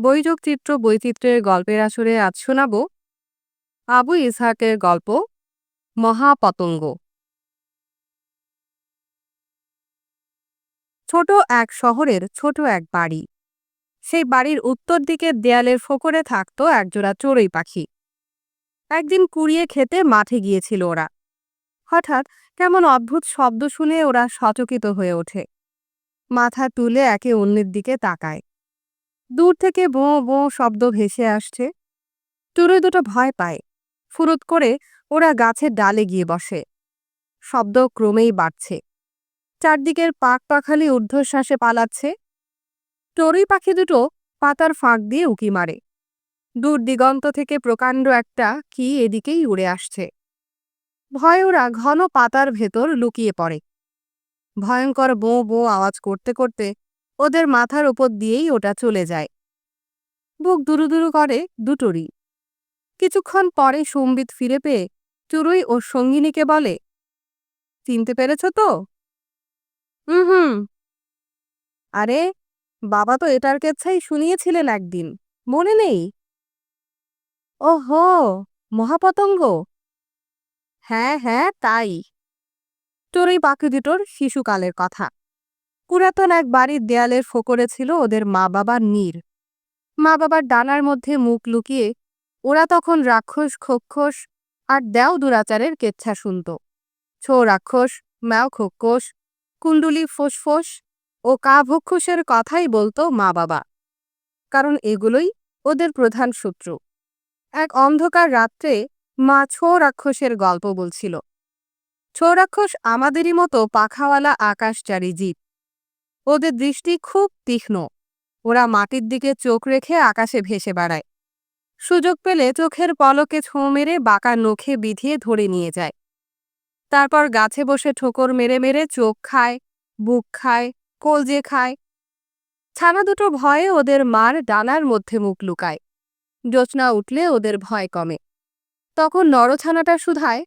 বৈযোগ চিত্র বৈচিত্র্যের গল্পের আসরে আজ শোনাব আবু ইসহাকের গল্প মহাপতঙ্গ। ছোট এক শহরের ছোট এক বাড়ি। সেই বাড়ির উত্তর দিকের দেয়ালের ফোকরে থাকত একজোড়া চড়ুই পাখি। একদিন কুড়িয়ে খেতে মাঠে গিয়েছিল ওরা। হঠাৎ কেমন অদ্ভুত শব্দ শুনে ওরা সচকিত হয়ে ওঠে। মাথা তুলে একে অন্যের দিকে তাকায়। দূর থেকে বোঁ বোঁ শব্দ ভেসে আসছে। চড়ুই দুটো ভয় পায়। ফুরুত করে ওরা গাছের ডালে গিয়ে বসে। শব্দ ক্রমেই বাড়ছে। চারদিকের পাক পাখালি ঊর্ধ্বশ্বাসে পালাচ্ছে। চড়ুই পাখি দুটো পাতার ফাঁক দিয়ে উকি মারে। দূর দিগন্ত থেকে প্রকাণ্ড একটা কি এদিকেই উড়ে আসছে। ভয়ে ওরা ঘন পাতার ভেতর লুকিয়ে পড়ে। ভয়ঙ্কর বোঁ বোঁ আওয়াজ করতে করতে ওদের মাথার ওপর দিয়েই ওটা চলে যায়। বুক দুরু দুরু করে দুটোরই। কিছুক্ষণ পরে সম্বিত ফিরে পেয়ে চুরুই ও সঙ্গিনীকে বলে, চিনতে পেরেছ তো? হুম আরে, বাবা তো এটার কেচ্ছাই শুনিয়েছিলেন একদিন, মনে নেই? ও হো মহাপতঙ্গ? হ্যাঁ হ্যাঁ তাই। চড়ুই পাখি দুটোর শিশুকালের কথা। পুরাতন এক বাড়ির দেয়ালের ফোকরে ছিল ওদের মা বাবার নীর। মা বাবার ডানার মধ্যে মুখ লুকিয়ে ওরা তখন রাক্ষস, খক্ষস আর দেও দুরাচারের কেচ্ছা শুনত। ছো রাক্ষস, ম্যাও খক্ষস, কুণ্ডুলি ফোসফোস ও কা ভক্ষসের কথাই বলতো মা বাবা কারণ এগুলোই ওদের প্রধান শত্রু। এক অন্ধকার রাত্রে মা ছো রাক্ষসের গল্প বলছিল। ছো রাক্ষস আমাদেরই মতো পাখাওয়ালা আকাশচারী জীব। ওদের দৃষ্টি খুব তীক্ষ্ণ। ওরা মাটির দিকে চোখ রেখে আকাশে ভেসে বেড়ায়। সুযোগ পেলে চোখের পলকে ছোঁ মেরে বাঁকা নখে বিধিয়ে ধরে নিয়ে যায়। তারপর গাছে বসে ঠোকর মেরে মেরে চোখ খায়, বুক খায়, কলজে খায়। ছানা দুটো ভয়ে ওদের মার ডানার মধ্যে মুখ লুকায়। জোৎস্না উঠলে ওদের ভয় কমে। তখন নরছানাটা শুধায়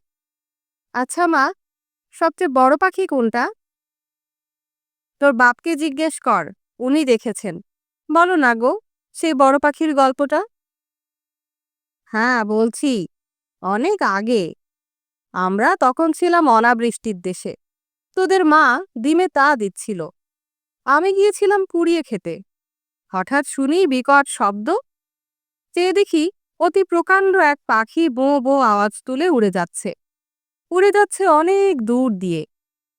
আচ্ছা মা, সবচেয়ে বড় পাখি কোনটা? তোর বাপকে জিজ্ঞেস কর, উনি দেখেছেন। বলো না গো, সেই বড় পাখির গল্পটা? হ্যাঁ বলছি, অনেক আগে। আমরা তখন ছিলাম অনাবৃষ্টির দেশে। তোদের মা ডিমে তা দিচ্ছিল। আমি গিয়েছিলাম কুড়িয়ে খেতে। হঠাৎ শুনি বিকট শব্দ। চেয়ে দেখি অতি প্রকাণ্ড এক পাখি বোঁ বোঁ আওয়াজ তুলে উড়ে যাচ্ছে। উড়ে যাচ্ছে অনেক দূর দিয়ে।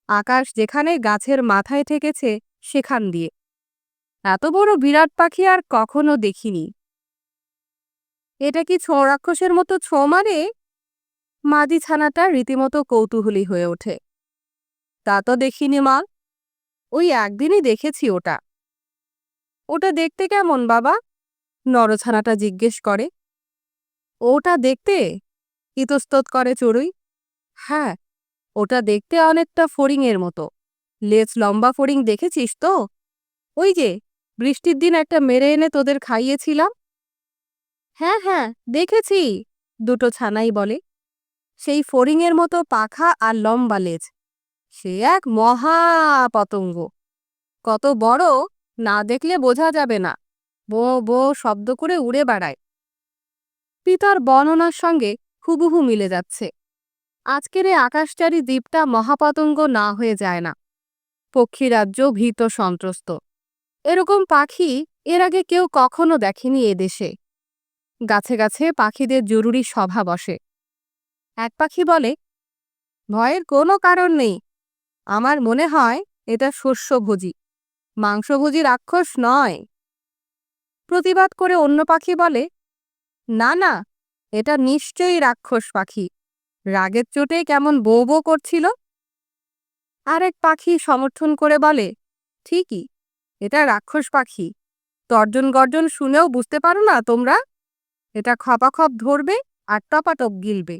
আকাশ যেখানে গাছের মাথায় ঠেকেছে, সেখান দিয়ে। এত বড় বিরাট পাখি আর কখনো দেখিনি। এটা কি ছো রাক্ষসের মতো ছো মারে মাদি ছানাটা রীতিমতো কৌতূহলী হয়ে ওঠে। তা তো দেখিনি, মা। ওই একদিনই দেখেছি ওটা। ওটা দেখতে কেমন, বাবা? নরছানাটা জিজ্ঞেস করে। ওটা দেখতে ইতস্তত করে চড়ুই। হ্যাঁ ওটা দেখতে অনেকটা ফড়িংয়ের মতো। লেজ লম্বা ফড়িং দেখেছিস তো? ওই যে, বৃষ্টির দিন একটা মেরে এনে তোদের খাইয়েছিলাম। হ্যাঁ হ্যাঁ দেখেছি, দুটো ছানাই বলে। সেই ফড়িংয়ের মতো পাখা আর লম্বা লেজ। সে এক মহা পতঙ্গ। কত বড়, না দেখলে বোঝা যাবে না। বো বো শব্দ করে উড়ে বেড়ায়। পিতার বর্ণনার সঙ্গে হুবহু মিলে যাচ্ছে। আজকের এই আকাশচারী দ্বীপটা মহাপাতঙ্গ না হয়ে যায় না। পক্ষীরাজ্য ভীত সন্ত্রস্ত। এরকম পাখি এর আগে কেউ কখনো দেখেনি এদেশে গাছে গাছে পাখিদের জরুরি সভা বসে। এক পাখি বলে, ভয়ের কোনো কারণ নেই। আমার মনে হয় এটা শস্যভোজী। মাংসভোজী রাক্ষস নয়। প্রতিবাদ করে অন্য পাখি বলে, না না, এটা নিশ্চয়ই রাক্ষস পাখি। রাগের চোটে কেমন বো বো করছিল? আরেক পাখি সমর্থন করে বলে, ঠিকই, এটা রাক্ষস পাখি। তর্জন গর্জন শুনেও বুঝতে পারো না তোমরা? এটা খপাখপ ধরবে আর টপাটপ গিলবে।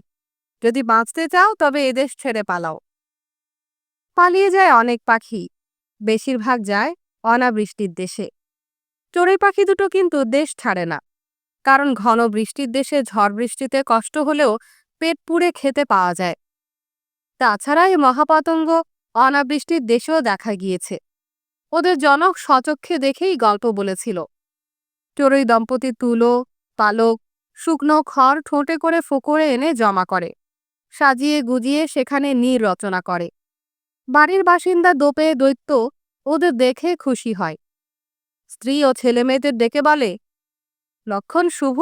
যদি বাঁচতে চাও তবে এদেশ ছেড়ে পালাও। পালিয়ে যায় অনেক পাখি। বেশিরভাগ যায় অনাবৃষ্টির দেশে। চড়ুই পাখি দুটো কিন্তু দেশ ছাড়ে না। কারণ ঘন বৃষ্টির দেশে ঝড় বৃষ্টিতে কষ্ট হলেও পেট পুড়ে খেতে পাওয়া যায়। তাছাড়া এই মহাপতঙ্গ অনাবৃষ্টির দেশেও দেখা গিয়েছে। ওদের জনক সচক্ষে দেখেই গল্প বলেছিল। চড়ুই দম্পতি তুলো, পালক, শুকনো খড় ঠোঁটে করে ফোকরে এনে জমা করে। সাজিয়ে গুজিয়ে সেখানে নীর রচনা করে। বাড়ির বাসিন্দা দোপে দৈত্য ওদের দেখে খুশি হয়। স্ত্রী ও ছেলেমেয়েদের ডেকে বলে, লক্ষণ শুভ?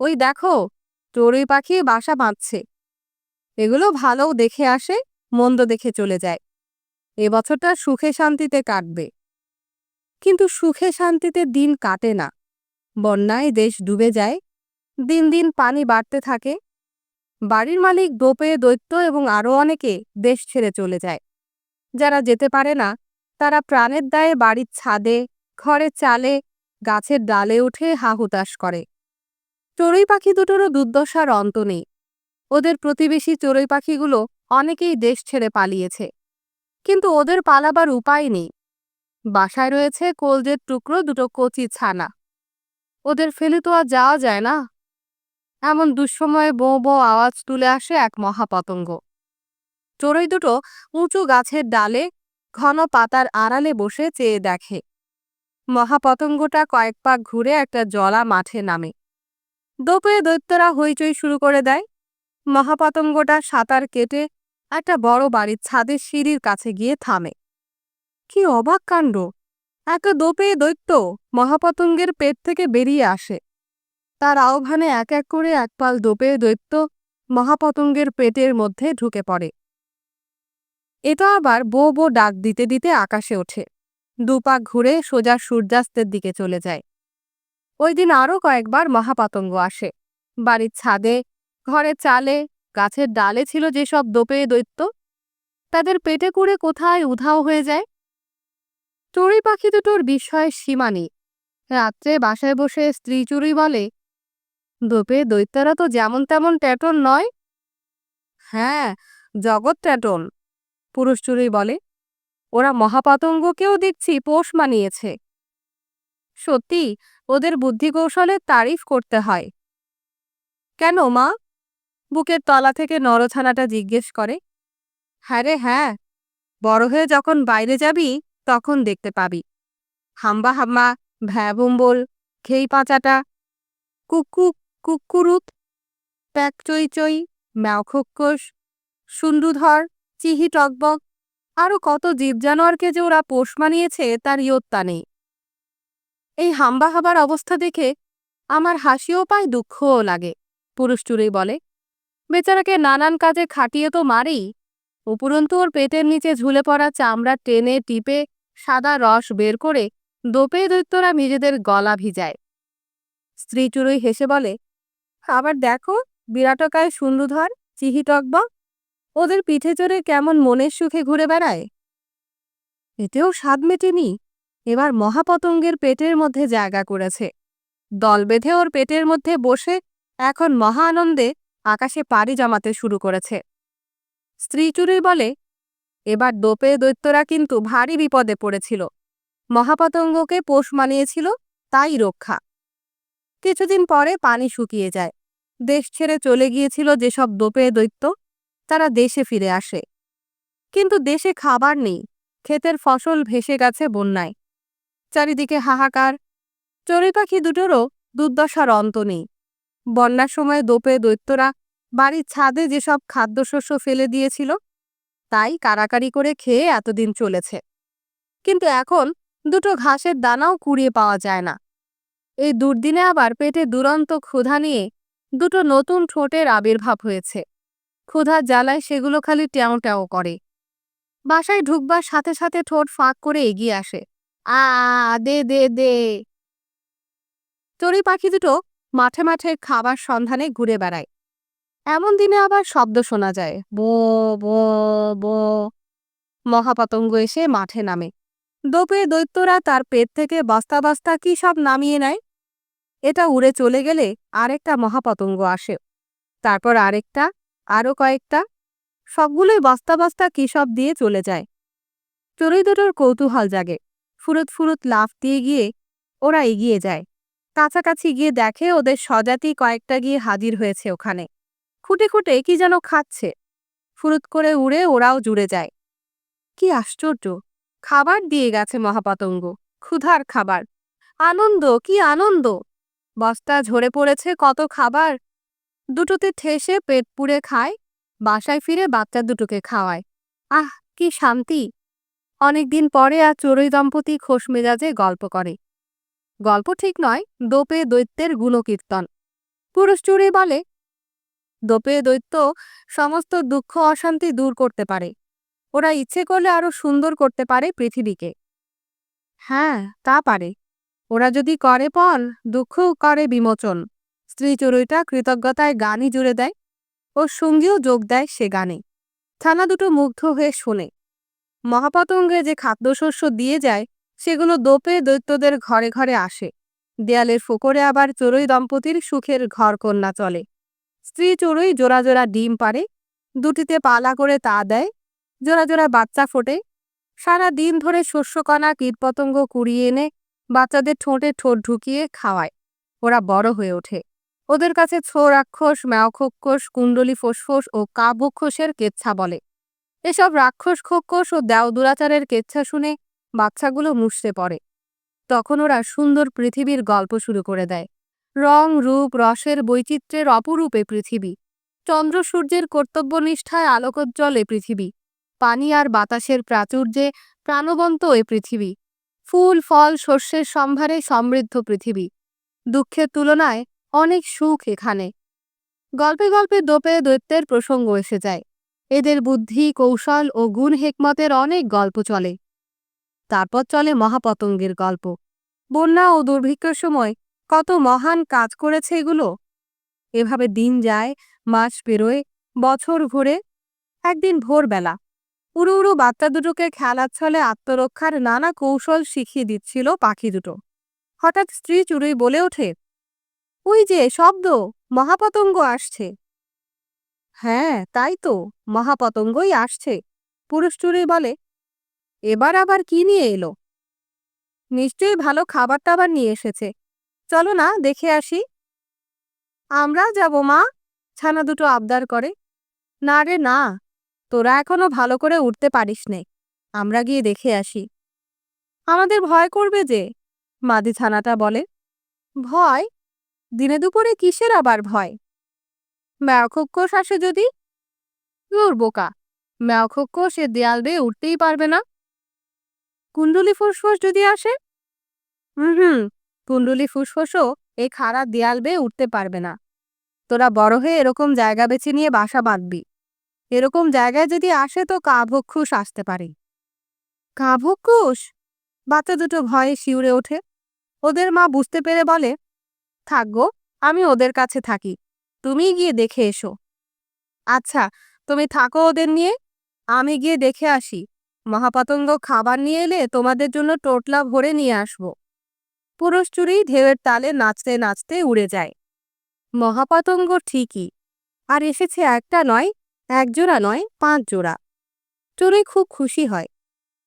ওই দেখো চড়ুই পাখি বাসা বাঁধছে। এগুলো ভালোও দেখে আসে, মন্দ দেখে চলে যায়। এ বছরটা সুখে শান্তিতে কাটবে। কিন্তু সুখে শান্তিতে দিন কাটে না। বন্যায় দেশ ডুবে যায়, দিন দিন পানি বাড়তে থাকে। বাড়ির মালিক দোপে দৈত্য এবং আরও অনেকে দেশ ছেড়ে চলে যায়। যারা যেতে পারে না, তারা প্রাণের দায়ে বাড়ির ছাদে, ঘরের চালে, গাছের ডালে উঠে হাহুতাশ করে। চড়ুই পাখি দুটোরও দুর্দশার অন্ত নেই। ওদের প্রতিবেশী চড়ুই পাখিগুলো অনেকেই দেশ ছেড়ে পালিয়েছে। কিন্তু ওদের পালাবার উপায় নেই। বাসায় রয়েছে কলজের টুকরো, দুটো কচি ছানা। ওদের ফেলে তো আর যাওয়া যায় না। এমন দুঃসময়ে বো বো আওয়াজ তুলে আসে এক মহাপতঙ্গ। চড়ুই দুটো উঁচু গাছের ডালে, ঘন পাতার আড়ালে বসে চেয়ে দেখে। মহাপতঙ্গটা কয়েক পাক ঘুরে একটা জলা মাঠে নামে। দোপে দৈত্যরা হইচই শুরু করে দেয়। মহাপাতঙ্গটা সাঁতার কেটে একটা বড় বাড়ির ছাদের সিঁড়ির কাছে গিয়ে থামে। কি অবাক কাণ্ড! একটা দোপে দৈত্য মহাপতঙ্গের পেট থেকে বেরিয়ে আসে। তার আহ্বানে এক এক করে একপাল দোপে দৈত্য মহাপতঙ্গের পেটের মধ্যে ঢুকে পড়ে। এটা আবার বো বো ডাক দিতে দিতে আকাশে ওঠে। দুপাক ঘুরে সোজা সূর্যাস্তের দিকে চলে যায়। ওই দিন আরও কয়েকবার মহাপাতঙ্গ আসে। বাড়ির ছাদে, ঘরের চালে, গাছের ডালে ছিল যেসব দোপে দৈত্য। তাদের পেটে কুড়ে কোথায় উধাও হয়ে যায়? চড়ুই পাখি দুটোর বিস্ময়ের সীমা নেই। রাত্রে বাসায় বসে স্ত্রী চুরি বলে, দোপে দৈত্যরা তো যেমন তেমন ট্যাটন নয়? হ্যাঁ জগৎ ট্যাটন, পুরুষ চুরি বলে। ওরা মহাপাতঙ্গকেও দেখছি পোষ মানিয়েছে। সত্যি? ওদের বুদ্ধি কৌশলের তারিফ করতে হয়। কেন, মা? বুকের তলা থেকে নরছানাটা জিজ্ঞেস করে। হ্যাঁ রে হ্যাঁ। বড় হয়ে যখন বাইরে যাবি, তখন দেখতে পাবি। হাম্বা হাম্বা ভ্যাবুম্বল খেই পাঁচাটা। কুকু, কুকুরুত। প্যাক চই চই ম্যাওখোক্কস সুন্দুধর চিহি টকবক। আরও কত জীবজানোয়ারকে যে ওরা পোষ মানিয়েছে, তার ইয়ত্তা নেই। এই হাম্বা হাবার অবস্থা দেখে আমার হাসিও পায়, দুঃখও লাগে। পুরুষ চুরি বলে, বেচারাকে নানান কাজে খাটিয়ে তো মারেই উপরন্তু ওর পেটের নিচে ঝুলে পড়া চামড়া টেনে টিপে সাদা রস বের করে দোপে দৈত্যরা নিজেদের গলা ভিজায়। স্ত্রী চুরুই হেসে বলে, আবার দেখো, বিরাটকায় সুন্দুধর চিহি টকবক। ওদের পিঠে চড়ে কেমন মনের সুখে ঘুরে বেড়ায়। এতেও স্বাদ মেটেনি। এবার মহাপতঙ্গের পেটের মধ্যে জায়গা করেছে। দল বেঁধে ওর পেটের মধ্যে বসে এখন মহা আনন্দে আকাশে পাড়ি জমাতে শুরু করেছে। স্ত্রী চুরি বলে, এবার দোপে দৈত্যরা কিন্তু ভারী বিপদে পড়েছিল। মহাপতঙ্গকে পোষ মানিয়েছিল, তাই রক্ষা। কিছুদিন পরে পানি শুকিয়ে যায়। দেশ ছেড়ে চলে গিয়েছিল যেসব দোপে দৈত্য, তারা দেশে ফিরে আসে। কিন্তু দেশে খাবার নেই, ক্ষেতের ফসল ভেসে গেছে বন্যায়। চারিদিকে হাহাকার। চড়ুই পাখি দুটোরও দুর্দশার অন্ত নেই। বন্যার সময় দোপে দৈত্যরা বাড়ির ছাদে যেসব খাদ্যশস্য ফেলে দিয়েছিল, তাই কারাকারি করে খেয়ে এতদিন চলেছে। কিন্তু এখন দুটো ঘাসের দানাও কুড়িয়ে পাওয়া যায় না। এই দুর্দিনে আবার পেটে দুরন্ত ক্ষুধা নিয়ে দুটো নতুন ঠোঁটের আবির্ভাব হয়েছে। ক্ষুধা জ্বালায় সেগুলো খালি ট্যাও ট্যাও করে। বাসায় ঢুকবার সাথে সাথে ঠোঁট ফাঁক করে এগিয়ে আসে। আ দে দে দে। চড়ি পাখি দুটো মাঠে মাঠে খাবার সন্ধানে ঘুরে বেড়ায়। এমন দিনে আবার শব্দ শোনা যায়। বো বো বো। মহাপতঙ্গ এসে মাঠে নামে। দোপে দৈত্যরা তার পেট থেকে বস্তা বস্তা কি সব নামিয়ে নেয়? এটা উড়ে চলে গেলে আরেকটা মহাপতঙ্গ আসে। তারপর আরেকটা আরও কয়েকটা। সবগুলোই বস্তা বস্তা কি সব দিয়ে চলে যায়। চড়ুই দুটোর কৌতূহল জাগে। ফুরুত ফুরুত লাফ দিয়ে গিয়ে ওরা এগিয়ে যায়। কাছাকাছি গিয়ে দেখে ওদের স্বজাতি কয়েকটা গিয়ে হাজির হয়েছে ওখানে। খুঁটে খুঁটে কি যেন খাচ্ছে। ফুরুত করে উড়ে ওরাও জুড়ে যায়। কি আশ্চর্য! খাবার দিয়ে গেছে মহাপতঙ্গ। ক্ষুধার খাবার। আনন্দ, কি আনন্দ! বস্তা ঝরে পড়েছে কত খাবার। দুটোতে ঠেসে পেট পুড়ে খায়, বাসায় ফিরে বাচ্চা দুটোকে খাওয়ায়। আহ, কি শান্তি! অনেকদিন পরে আর চড়ুই দম্পতি খোশ মেজাজে গল্প করে। গল্প ঠিক নয়, দোপে দৈত্যের গুণকীর্তন। পুরুষ চুরি বলে, দোপে দৈত্য সমস্ত দুঃখ অশান্তি দূর করতে পারে। ওরা ইচ্ছে করলে আরও সুন্দর করতে পারে পৃথিবীকে। হ্যাঁ তা পারে। ওরা যদি করে পণ দুঃখও করে বিমোচন। স্ত্রী চড়ুইটা কৃতজ্ঞতায় গানই জুড়ে দেয় ও সঙ্গীও যোগ দেয় সে গানে। থানা দুটো মুগ্ধ হয়ে শোনে। মহাপতঙ্গে যে খাদ্যশস্য দিয়ে যায়, সেগুলো দোপে দৈত্যদের ঘরে ঘরে আসে। দেয়ালের ফোকরে আবার চড়ুই দম্পতির সুখের ঘর কন্যা চলে। স্ত্রী চড়ুই জোড়া জোড়া ডিম পারে দুটিতে পালা করে তা দেয়, জোড়া জোড়া বাচ্চা ফোটে। সারা দিন ধরে শস্যকণা, কীটপতঙ্গ কুড়িয়ে এনে বাচ্চাদের ঠোঁটে ঠোঁট ঢুকিয়ে খাওয়ায়। ওরা বড় হয়ে ওঠে। ওদের কাছে ছো রাক্ষস ম্যাওখক্ষস কুণ্ডলী ফোসফোস ও কাবক্ষসের কেচ্ছা বলে। এসব রাক্ষস খক্ষস ও দেও দুরাচারের কেচ্ছা শুনে বাচ্চাগুলো মুষড়ে পড়ে। তখন ওরা সুন্দর পৃথিবীর গল্প শুরু করে দেয়। রং, রূপ, রসের বৈচিত্র্যের অপরূপে পৃথিবী। চন্দ্র সূর্যের কর্তব্যনিষ্ঠায় আলোকোজ্জ্বল এ পৃথিবী। পানি আর বাতাসের প্রাচুর্যে প্রাণবন্ত এ পৃথিবী। ফুল, ফল, শস্যের সম্ভারে সমৃদ্ধ পৃথিবী। দুঃখের তুলনায় অনেক সুখ এখানে। গল্পে গল্পে দোপে দৈত্যের প্রসঙ্গ এসে যায়। এদের বুদ্ধি, কৌশল ও গুণ হেকমতের অনেক গল্প চলে। তারপর চলে মহাপতঙ্গের গল্প। বন্যা ও দুর্ভিক্ষের সময় কত মহান কাজ করেছে এগুলো? এভাবে দিন যায়, মাস পেরোয় বছর ঘুরে, একদিন ভোরবেলা। উড়ু উড়ু বাচ্চা দুটোকে খেলার ছলে আত্মরক্ষার নানা কৌশল শিখিয়ে দিচ্ছিল পাখি দুটো। হঠাৎ স্ত্রী চুরুই বলে ওঠে। ওই যে, শব্দ! মহাপতঙ্গ আসছে। হ্যাঁ তাই তো। মহাপতঙ্গই আসছে। পুরুষ চুরুই বলে, এবার আবার কি নিয়ে এলো? নিশ্চয়ই ভালো খাবার টাবার নিয়ে এসেছে। চলো না, দেখে আসি। আমরা যাব, মা। ছানা দুটো আবদার করে, না রে, না, তোরা এখনও ভালো করে উঠতে পারিস নে। আমরা গিয়ে দেখে আসি। আমাদের ভয় করবে যে? মাদি ছানাটা বলে, ভয়? দিনে দুপুরে কিসের আবার ভয়? ম্যাওখক্ষস আসে যদি? দূর বোকা। ম্যাওখক্ষস সে দেয়াল বেয়ে উঠতেই পারবে না। কুণ্ডলি ফুসফুস যদি আসে? হুম হুম, কুণ্ডলি ফুসফুসও এই খাড়া দেয়াল বেয়ে উঠতে পারবে না। তোরা বড় হয়ে এরকম জায়গা বেছে নিয়ে বাসা বাঁধবি। এরকম জায়গায় যদি আসে তো কাভক্ষুষ আসতে পারে। কাভক্ষুষ? বাচ্চা দুটো ভয়ে শিউরে ওঠে। ওদের মা বুঝতে পেরে বলে থাকব আমি ওদের কাছে থাকি। তুমি গিয়ে দেখে এসো। আচ্ছা তুমি থাকো ওদের নিয়ে, আমি গিয়ে দেখে আসি। মহাপতঙ্গ খাবার নিয়ে এলে তোমাদের জন্য টোটলা ভরে নিয়ে আসব। পুরুষ চুরি ঢেউয়ের তালে নাচতে নাচতে উড়ে যায়। মহাপতঙ্গ ঠিকই, আর এসেছে একটা নয়, এক জোড়া নয়, পাঁচ জোড়া। চড়ুই খুব খুশি হয়।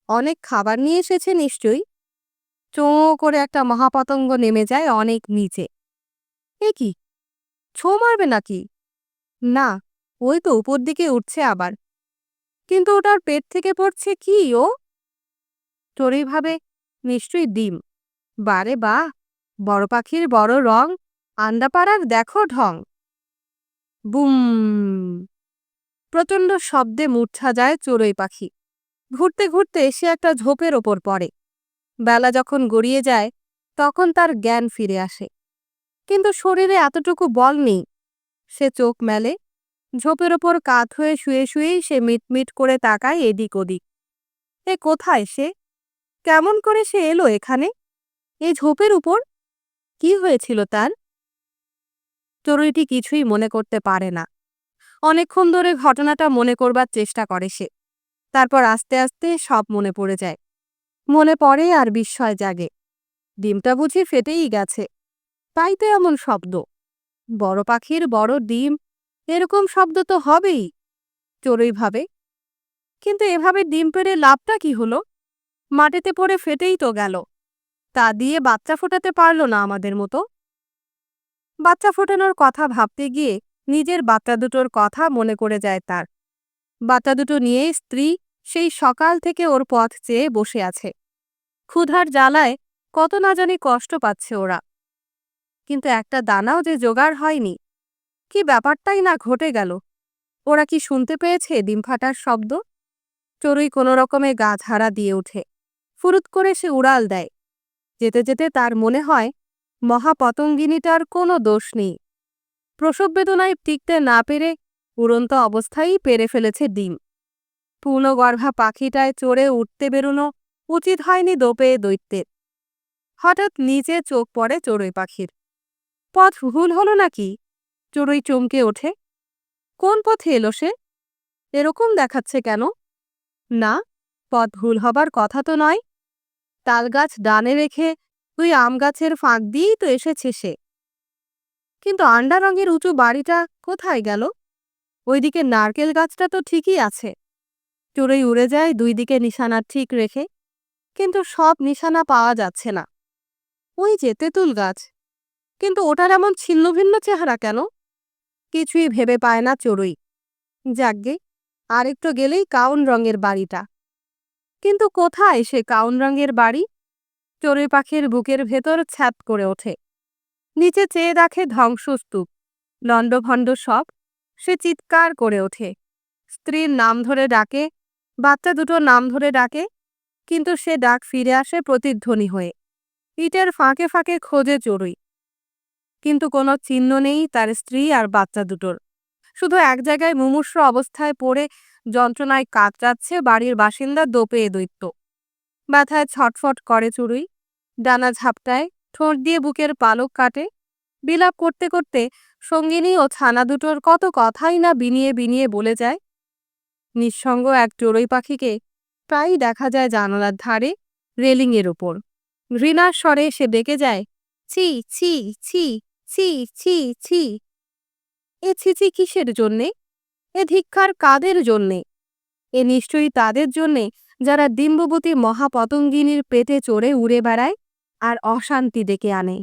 অনেক খাবার নিয়ে এসেছে নিশ্চয়ই। চোঁ করে একটা মহাপতঙ্গ নেমে যায় অনেক নিচে। এ কি? ছো মারবে নাকি? না, ওই তো উপর দিকে উঠছে আবার। কিন্তু ওটার পেট থেকে পড়ছে কি, ও? চড়ুই ভাবে নিশ্চয়ই ডিম। বারে বা, বড় পাখির বড় রং আন্ডাপাড়ার দেখো ঢং। বুম। প্রচণ্ড শব্দে মূর্ছা যায় চড়ুই পাখি। ঘুরতে ঘুরতে সে একটা ঝোপের ওপর পড়ে। বেলা যখন গড়িয়ে যায়, তখন তার জ্ঞান ফিরে আসে। কিন্তু শরীরে এতটুকু বল নেই। সে চোখ মেলে, ঝোপের ওপর কাত হয়ে শুয়ে শুয়েই সে মিটমিট করে তাকায় এদিক ওদিক। এ কোথায় সে? কেমন করে সে এলো এখানে? এই ঝোপের উপর? কি হয়েছিল তার? চড়ুইটি কিছুই মনে করতে পারে না। অনেকক্ষণ ধরে ঘটনাটা মনে করবার চেষ্টা করে সে। তারপর আস্তে আস্তে সব মনে পড়ে যায়। মনে পড়ে আর বিস্ময় জাগে। ডিমটা বুঝি ফেটেই গেছে। তাই তো এমন শব্দ। বড় পাখির বড় ডিম, এরকম শব্দ তো হবেই চড়ুই ভাবে। কিন্তু এভাবে ডিম পেড়ে লাভটা কি হলো? মাটিতে পড়ে ফেটেই তো গেল। তা দিয়ে বাচ্চা ফোটাতে পারল না আমাদের মতো। বাচ্চা ফোটানোর কথা ভাবতে গিয়ে নিজের বাচ্চা দুটোর কথা মনে করে যায় তার। বাচ্চা দুটো নিয়ে স্ত্রী সেই সকাল থেকে ওর পথ চেয়ে বসে আছে। ক্ষুধার জ্বালায় কত না জানি কষ্ট পাচ্ছে ওরা। কিন্তু একটা দানাও যে জোগাড় হয়নি। কি ব্যাপারটাই না ঘটে গেল। ওরা কি শুনতে পেয়েছে ডিম ফাটার শব্দ? চড়ুই কোনো রকমে গা ঝাড়া দিয়ে ওঠে। ফুরুত করে সে উড়াল দেয়। যেতে যেতে তার মনে হয়, মহাপতঙ্গিনীটার কোনো দোষ নেই। প্রসব বেদনায় টিকতে না পেরে উড়ন্ত অবস্থায়ই পেরে ফেলেছে ডিম। পূর্ণগর্ভা পাখিটায় চড়ে উঠতে বেরোনো উচিত হয়নি দোপে দৈত্যের। হঠাৎ নিচে চোখ পড়ে চড়ুই পাখির। পথ ভুল হলো নাকি? চড়ুই চমকে ওঠে। কোন পথে এলো সে? এরকম দেখাচ্ছে কেন? না, পথ ভুল হবার কথা তো নয়। তালগাছ ডানে রেখে তুই আম গাছের ফাঁক দিয়েই তো এসেছে সে। কিন্তু আন্ডা রঙের উঁচু বাড়িটা কোথায় গেল? ওইদিকে নারকেল গাছটা তো ঠিকই আছে। চড়ুই উড়ে যায় দুই দিকে নিশানা ঠিক রেখে। কিন্তু সব নিশানা পাওয়া যাচ্ছে না। ওই যে তেঁতুল গাছ। কিন্তু ওটার এমন ছিন্নভিন্ন চেহারা কেন? কিছুই ভেবে পায় না চড়ুই। যাকগে, আরেকটু গেলেই কাউন রঙের বাড়িটা। কিন্তু কোথায় সে কাউন রঙের বাড়ি? চড়ুই পাখির বুকের ভেতর ছ্যাত করে ওঠে। নিচে চেয়ে দেখে ধ্বংসস্তূপ, লণ্ডভণ্ড সব। সে চিৎকার করে ওঠে। স্ত্রীর নাম ধরে ডাকে, বাচ্চা দুটো নাম ধরে ডাকে, কিন্তু সে ডাক ফিরে আসে প্রতিধ্বনি হয়ে। ইটের ফাঁকে ফাঁকে খোঁজে চড়ুই। কিন্তু কোনো চিহ্ন নেই তার স্ত্রী আর বাচ্চা দুটোর। শুধু এক জায়গায় মুমূর্ষ অবস্থায় পড়ে যন্ত্রণায় কাতরাচ্ছে বাড়ির বাসিন্দা দোপে দৈত্য। ব্যথায় ছটফট করে চুড়ুই, ডানা ঝাপটায়, ঠোঁট দিয়ে বুকের পালক কাটে। বিলাপ করতে করতে সঙ্গিনী ও ছানা দুটোর কত কথাই না বিনিয়ে বিনিয়ে বলে যায়। নিঃসঙ্গ এক চড়ুই পাখিকে প্রায়ই দেখা যায় জানালার ধারে রেলিংয়ের ওপর ঘৃণার স্বরে সে ডেকে যায়, ছি ছি ছি। ছি ছি ছি। এ ছিচি কিসের জন্যে? এ ধিক্ষার কাদের জন্যে? এ নিশ্চয়ই তাদের জন্যে যারা ডিম্ববতী মহাপতঙ্গিনীর পেটে চড়ে উড়ে বেড়ায় আর অশান্তি ডেকে আনে।